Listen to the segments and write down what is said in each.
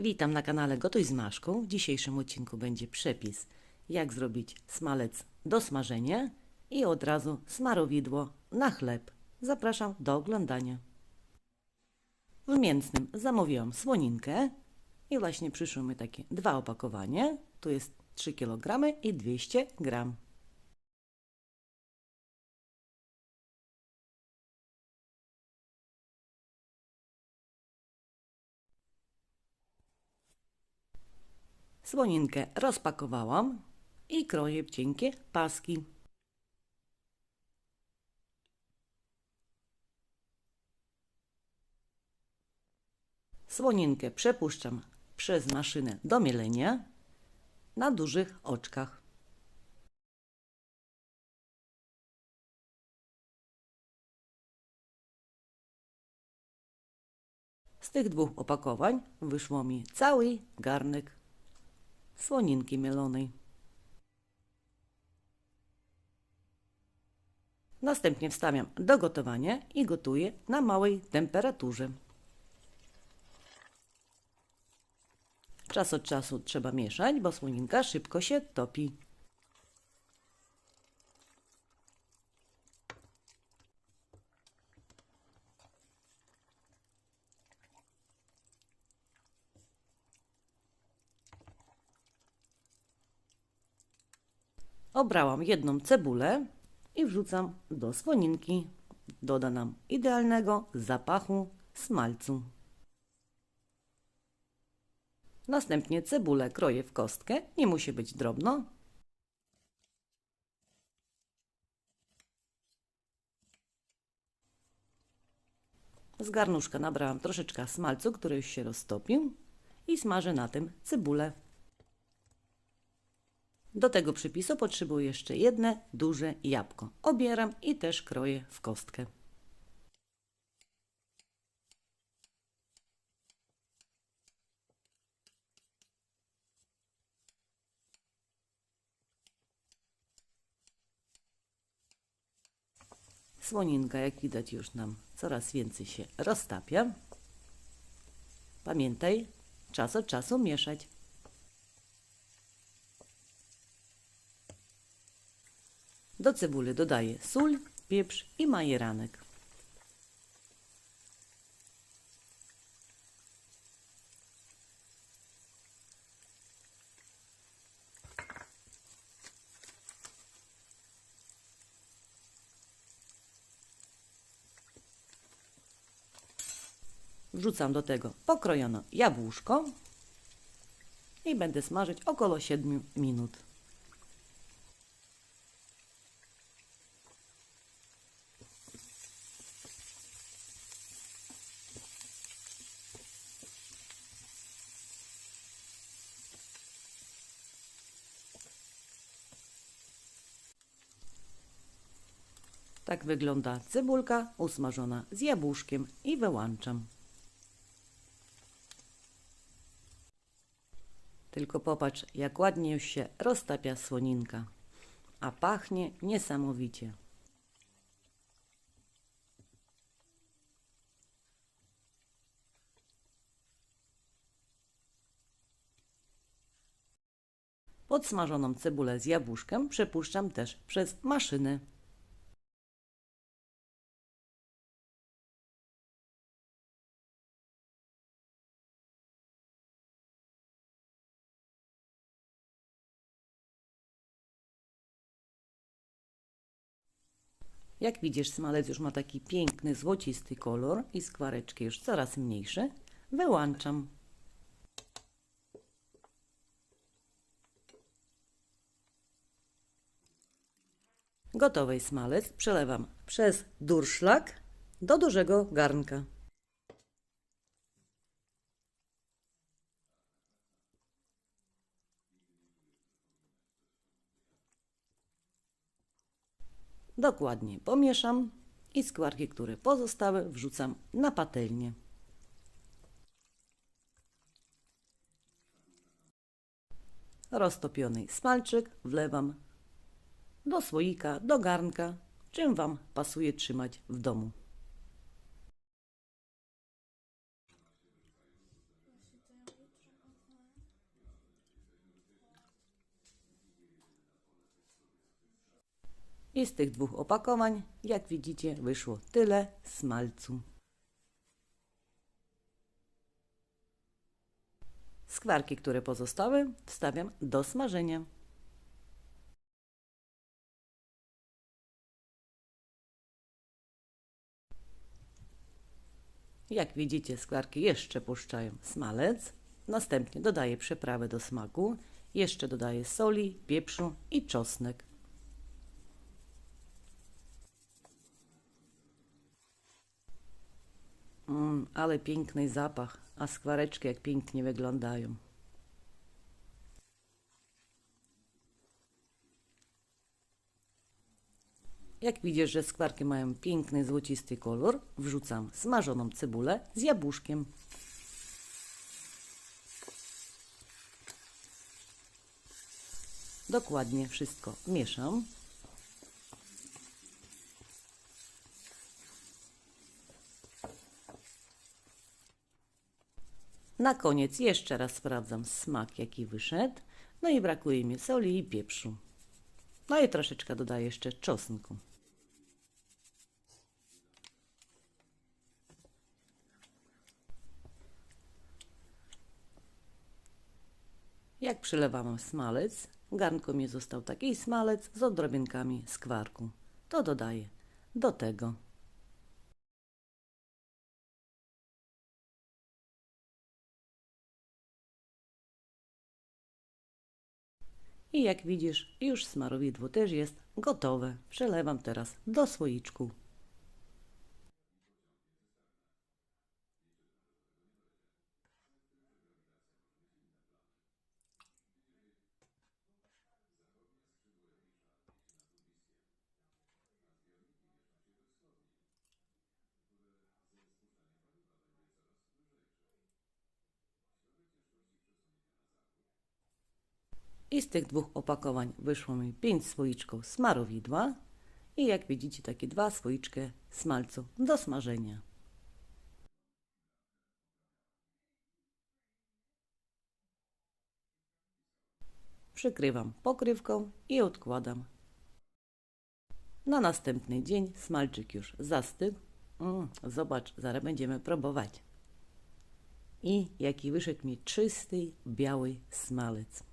Witam na kanale Gotuj z Maszką. W dzisiejszym odcinku będzie przepis, jak zrobić smalec do smażenia i od razu smarowidło na chleb. Zapraszam do oglądania. W mięsnym zamówiłam słoninkę i właśnie przyszły mi takie dwa opakowania. Tu jest 3 kg i 200 gram. Słoninkę rozpakowałam i kroję cienkie paski. Słoninkę przepuszczam przez maszynę do mielenia na dużych oczkach. Z tych dwóch opakowań wyszło mi cały garnek słoninki mielonej. Następnie wstawiam do gotowania i gotuję na małej temperaturze. Czas od czasu trzeba mieszać, bo słoninka szybko się topi. Obrałam jedną cebulę i wrzucam do słoninki. Doda nam idealnego zapachu smalcu. Następnie cebulę kroję w kostkę, nie musi być drobno. Z garnuszka nabrałam troszeczkę smalcu, który już się roztopił i smażę na tym cebulę. Do tego przypisu potrzebuję jeszcze jedne duże jabłko. Obieram i też kroję w kostkę. Słoninka, jak widać, już nam coraz więcej się roztapia. Pamiętaj, czas od czasu mieszać. Do cebuli dodaję sól, pieprz i majeranek. Wrzucam do tego pokrojono jabłuszko i będę smażyć około 7 minut. Tak wygląda cebulka usmażona z jabłuszkiem i wyłączam. Tylko popatrz, jak ładnie już się roztapia słoninka, a pachnie niesamowicie. Podsmażoną cebulę z jabłuszkiem przepuszczam też przez maszynę. Jak widzisz, smalec już ma taki piękny, złocisty kolor i skwareczki już coraz mniejsze. Wyłączam. Gotowy smalec przelewam przez durszlak do dużego garnka. Dokładnie pomieszam i skwarki, które pozostały, wrzucam na patelnię. Roztopiony smalczyk wlewam do słoika, do garnka, czym Wam pasuje trzymać w domu. I z tych dwóch opakowań, jak widzicie, wyszło tyle smalcu. Skwarki, które pozostały, wstawiam do smażenia. Jak widzicie, skwarki jeszcze puszczają smalec. Następnie dodaję przyprawę do smaku. Jeszcze dodaję soli, pieprzu i czosnek. Mm, ale piękny zapach, a skwareczki jak pięknie wyglądają. Jak widzisz, że skwarki mają piękny złocisty kolor, wrzucam smażoną cebulę z jabłuszkiem. Dokładnie wszystko mieszam. Na koniec jeszcze raz sprawdzam smak, jaki wyszedł. No i brakuje mi soli i pieprzu. No i troszeczkę dodaję jeszcze czosnku. Jak przylewałam smalec, w garnku mi został taki smalec z odrobinkami skwarku. To dodaję do tego. I jak widzisz, już smarowidło też jest gotowe. Przelewam teraz do słoiczku. I z tych dwóch opakowań wyszło mi 5 słoiczków smarowidła i jak widzicie takie dwa słoiczki smalcu do smażenia. Przykrywam pokrywką i odkładam. Na następny dzień smalczyk już zastygł. Mm, zobacz, zaraz będziemy próbować. I jaki wyszedł mi czysty, biały smalec.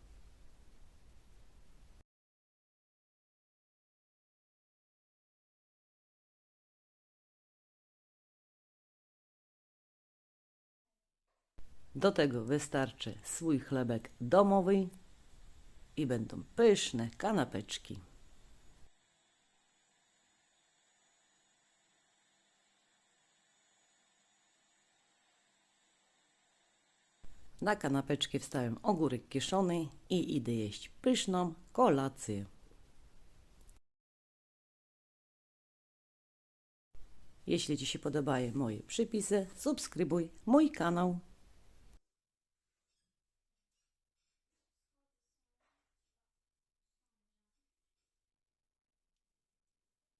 Do tego wystarczy swój chlebek domowy i będą pyszne kanapeczki. Na kanapeczki wstałem ogórek kieszony i idę jeść pyszną kolację. Jeśli Ci się podobają moje przypisy, subskrybuj mój kanał.